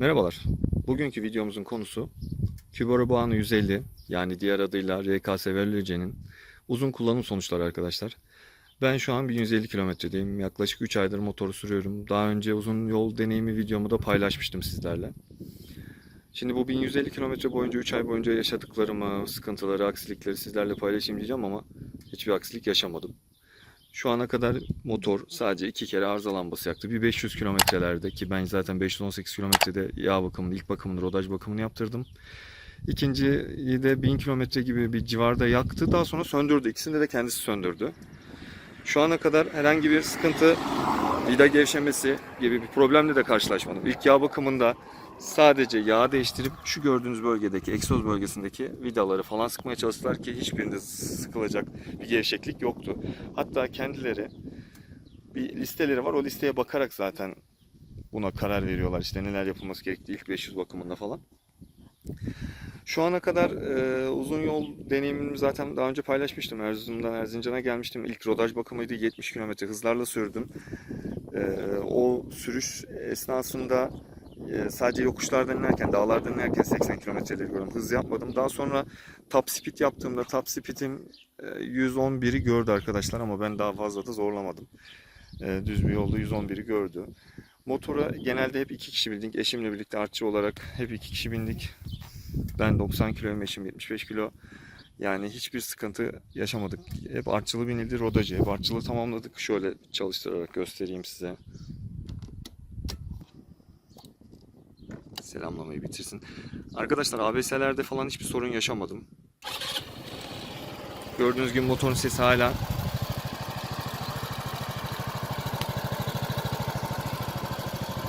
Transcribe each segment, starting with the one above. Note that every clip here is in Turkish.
Merhabalar. Bugünkü videomuzun konusu Kübara Boğanı 150 yani diğer adıyla RKS Verilece'nin uzun kullanım sonuçları arkadaşlar. Ben şu an 1150 kilometredeyim. Yaklaşık 3 aydır motoru sürüyorum. Daha önce uzun yol deneyimi videomu da paylaşmıştım sizlerle. Şimdi bu 1150 kilometre boyunca 3 ay boyunca yaşadıklarımı, sıkıntıları, aksilikleri sizlerle paylaşayım diyeceğim ama hiçbir aksilik yaşamadım. Şu ana kadar motor sadece iki kere arıza lambası yaktı. Bir 500 kilometrelerde ki ben zaten 518 kilometrede yağ bakımını, ilk bakımını, rodaj bakımını yaptırdım. İkinciyi de 1000 kilometre gibi bir civarda yaktı. Daha sonra söndürdü. İkisinde de kendisi söndürdü. Şu ana kadar herhangi bir sıkıntı, vida gevşemesi gibi bir problemle de karşılaşmadım. İlk yağ bakımında sadece yağ değiştirip şu gördüğünüz bölgedeki, egzoz bölgesindeki vidaları falan sıkmaya çalıştılar ki hiçbirinde sıkılacak bir gevşeklik yoktu. Hatta kendileri bir listeleri var. O listeye bakarak zaten buna karar veriyorlar. İşte neler yapılması gerektiği ilk 500 bakımında falan. Şu ana kadar e, uzun yol deneyimimi zaten daha önce paylaşmıştım. Erzurum'dan Erzincan'a gelmiştim. İlk rodaj bakımıydı. 70 km hızlarla sürdüm. E, o sürüş esnasında e, sadece yokuşlardan inerken, dağlardan inerken 80 kilometreleri gördüm. Hız yapmadım. Daha sonra top speed yaptığımda top speed'im e, 111'i gördü arkadaşlar ama ben daha fazla da zorlamadım. E, düz bir yolda 111'i gördü. Motora genelde hep iki kişi bindik. Eşimle birlikte artçı olarak hep iki kişi bindik. Ben 90 kiloyum, eşim 75 kilo. Yani hiçbir sıkıntı yaşamadık. Hep artçılı binildi, rodajı. Hep artçılı tamamladık. Şöyle çalıştırarak göstereyim size. Selamlamayı bitirsin. Arkadaşlar ABS'lerde falan hiçbir sorun yaşamadım. Gördüğünüz gibi motorun sesi hala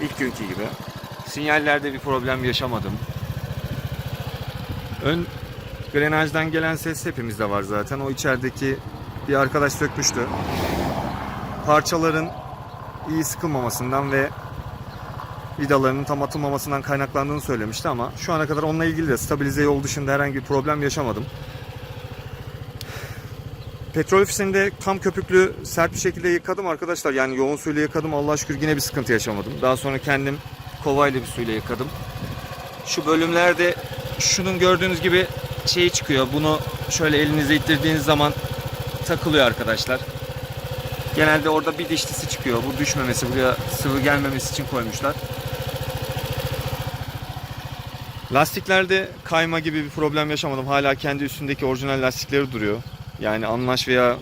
ilk günkü gibi. Sinyallerde bir problem yaşamadım. Ön grenajdan gelen ses hepimizde var zaten. O içerideki bir arkadaş sökmüştü. Parçaların iyi sıkılmamasından ve vidalarının tam atılmamasından kaynaklandığını söylemişti ama şu ana kadar onunla ilgili de stabilize yol dışında herhangi bir problem yaşamadım. Petrol ofisinde tam köpüklü sert bir şekilde yıkadım arkadaşlar. Yani yoğun suyla yıkadım. Allah şükür yine bir sıkıntı yaşamadım. Daha sonra kendim kovayla bir suyla yıkadım. Şu bölümlerde şunun gördüğünüz gibi şeyi çıkıyor. Bunu şöyle elinize ittirdiğiniz zaman takılıyor arkadaşlar. Genelde orada bir dişlisi çıkıyor. Bu düşmemesi, buraya sıvı gelmemesi için koymuşlar. Lastiklerde kayma gibi bir problem yaşamadım. Hala kendi üstündeki orijinal lastikleri duruyor. Yani Anlaş veya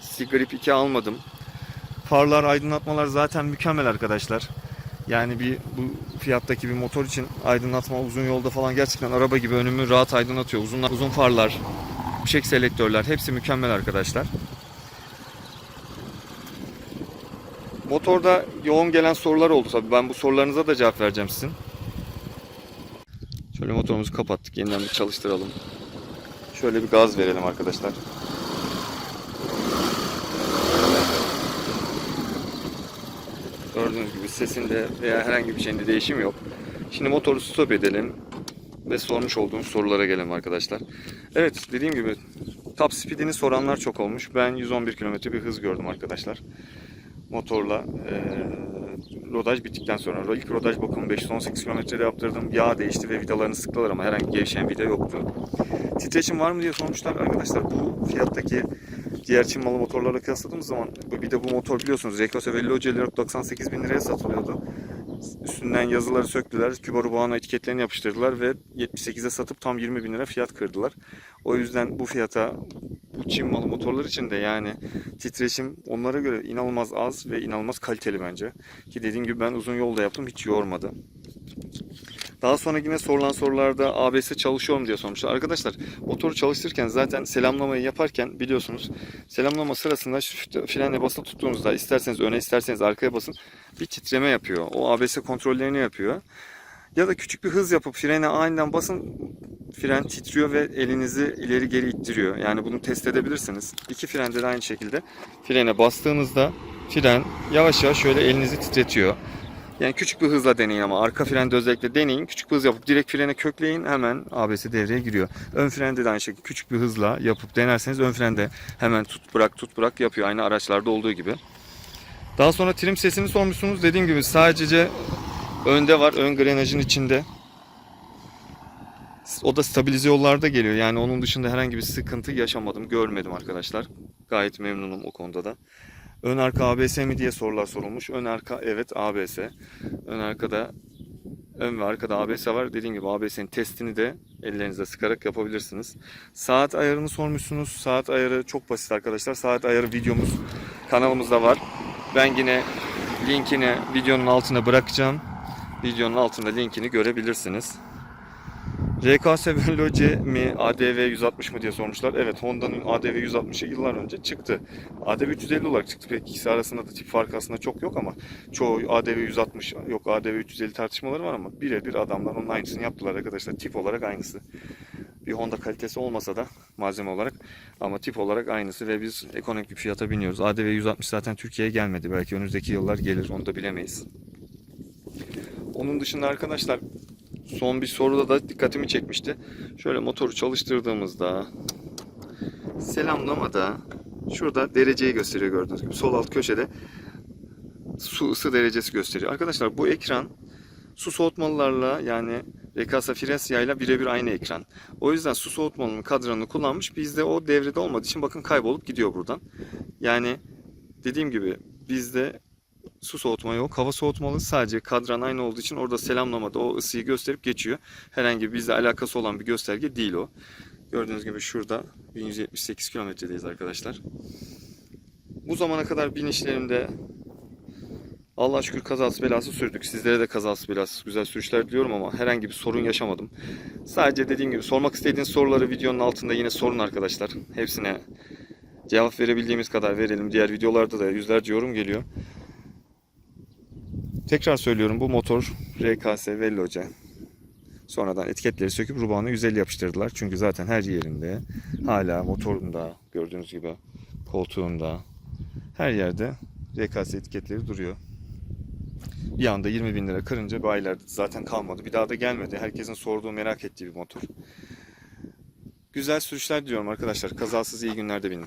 Stigrip 2 almadım. Farlar, aydınlatmalar zaten mükemmel arkadaşlar. Yani bir bu fiyattaki bir motor için aydınlatma uzun yolda falan gerçekten araba gibi önümü rahat aydınlatıyor. Uzun uzun farlar, fişek selektörler hepsi mükemmel arkadaşlar. Motorda yoğun gelen sorular oldu tabii. Ben bu sorularınıza da cevap vereceğim sizin. Şöyle motorumuzu kapattık. Yeniden bir çalıştıralım. Şöyle bir gaz verelim arkadaşlar. Gördüğünüz gibi sesinde veya herhangi bir şeyinde değişim yok. Şimdi motoru stop edelim ve sormuş olduğum sorulara gelelim arkadaşlar. Evet dediğim gibi top speedini soranlar çok olmuş. Ben 111 km bir hız gördüm arkadaşlar. Motorla eee rodaj bittikten sonra ilk rodaj bakımı 518 kilometrede yaptırdım. Yağ değişti ve vidalarını sıktılar ama herhangi gevşeyen vida yoktu. Titreşim var mı diye sormuşlar arkadaşlar. Bu fiyattaki diğer Çin malı motorlarla kıyasladığımız zaman bir de bu motor biliyorsunuz Rekose Veloce 98 bin liraya satılıyordu. Üstünden yazıları söktüler. Kübaru Boğana etiketlerini yapıştırdılar ve 78'e satıp tam 20 bin lira fiyat kırdılar. O yüzden bu fiyata bu Çin malı motorlar için de yani titreşim onlara göre inanılmaz az ve inanılmaz kaliteli bence. Ki dediğim gibi ben uzun yolda yaptım hiç yormadı. Daha sonra yine sorulan sorularda ABS çalışıyor mu diye sormuşlar. Arkadaşlar motoru çalıştırırken zaten selamlamayı yaparken biliyorsunuz selamlama sırasında şu frene basılı tuttuğunuzda isterseniz öne isterseniz arkaya basın bir titreme yapıyor. O ABS kontrollerini yapıyor. Ya da küçük bir hız yapıp frene aniden basın fren titriyor ve elinizi ileri geri ittiriyor. Yani bunu test edebilirsiniz. İki frende de aynı şekilde frene bastığınızda fren yavaş yavaş şöyle elinizi titretiyor. Yani küçük bir hızla deneyin ama arka frende özellikle deneyin. Küçük bir hız yapıp direkt frene kökleyin hemen ABS devreye giriyor. Ön frende de aynı şekilde küçük bir hızla yapıp denerseniz ön frende hemen tut bırak tut bırak yapıyor. Aynı araçlarda olduğu gibi. Daha sonra trim sesini sormuşsunuz. Dediğim gibi sadece Önde var. Ön grenajın içinde. O da stabilize yollarda geliyor. Yani onun dışında herhangi bir sıkıntı yaşamadım. Görmedim arkadaşlar. Gayet memnunum o konuda da. Ön arka ABS mi diye sorular sorulmuş. Ön arka evet ABS. Ön arkada ön ve arkada ABS var. Dediğim gibi ABS'nin testini de ellerinizle sıkarak yapabilirsiniz. Saat ayarını sormuşsunuz. Saat ayarı çok basit arkadaşlar. Saat ayarı videomuz kanalımızda var. Ben yine linkini videonun altına bırakacağım. Videonun altında linkini görebilirsiniz. RKS Veloce mi ADV 160 mı diye sormuşlar. Evet Honda'nın ADV 160'ı yıllar önce çıktı. ADV 350 olarak çıktı. Peki ikisi arasında da tip farkı aslında çok yok ama çoğu ADV 160 yok ADV 350 tartışmaları var ama birebir adamlar onun aynısını yaptılar arkadaşlar. Tip olarak aynısı. Bir Honda kalitesi olmasa da malzeme olarak ama tip olarak aynısı ve biz ekonomik bir fiyata biniyoruz. ADV 160 zaten Türkiye'ye gelmedi. Belki önümüzdeki yıllar gelir onu da bilemeyiz. Onun dışında arkadaşlar son bir soruda da dikkatimi çekmişti. Şöyle motoru çalıştırdığımızda selamlamada şurada dereceyi gösteriyor gördüğünüz gibi. Sol alt köşede su ısı derecesi gösteriyor. Arkadaşlar bu ekran su soğutmalılarla yani Rekasa Firesya ile birebir aynı ekran. O yüzden su soğutmalının kadranını kullanmış. Bizde o devrede olmadığı için bakın kaybolup gidiyor buradan. Yani dediğim gibi bizde su soğutma yok. Hava soğutmalı sadece kadran aynı olduğu için orada selamlamada o ısıyı gösterip geçiyor. Herhangi bizle alakası olan bir gösterge değil o. Gördüğünüz gibi şurada 1178 kilometredeyiz arkadaşlar. Bu zamana kadar binişlerimde Allah şükür kazası belası sürdük. Sizlere de kazası belası güzel sürüşler diliyorum ama herhangi bir sorun yaşamadım. Sadece dediğim gibi sormak istediğiniz soruları videonun altında yine sorun arkadaşlar. Hepsine cevap verebildiğimiz kadar verelim. Diğer videolarda da yüzlerce yorum geliyor. Tekrar söylüyorum bu motor RKS Veloce. Sonradan etiketleri söküp rubana 150 yapıştırdılar. Çünkü zaten her yerinde hala motorunda gördüğünüz gibi koltuğunda her yerde RKS etiketleri duruyor. Bir anda 20 bin lira kırınca bayilerde zaten kalmadı. Bir daha da gelmedi. Herkesin sorduğu merak ettiği bir motor. Güzel sürüşler diliyorum arkadaşlar. Kazasız iyi günlerde binin.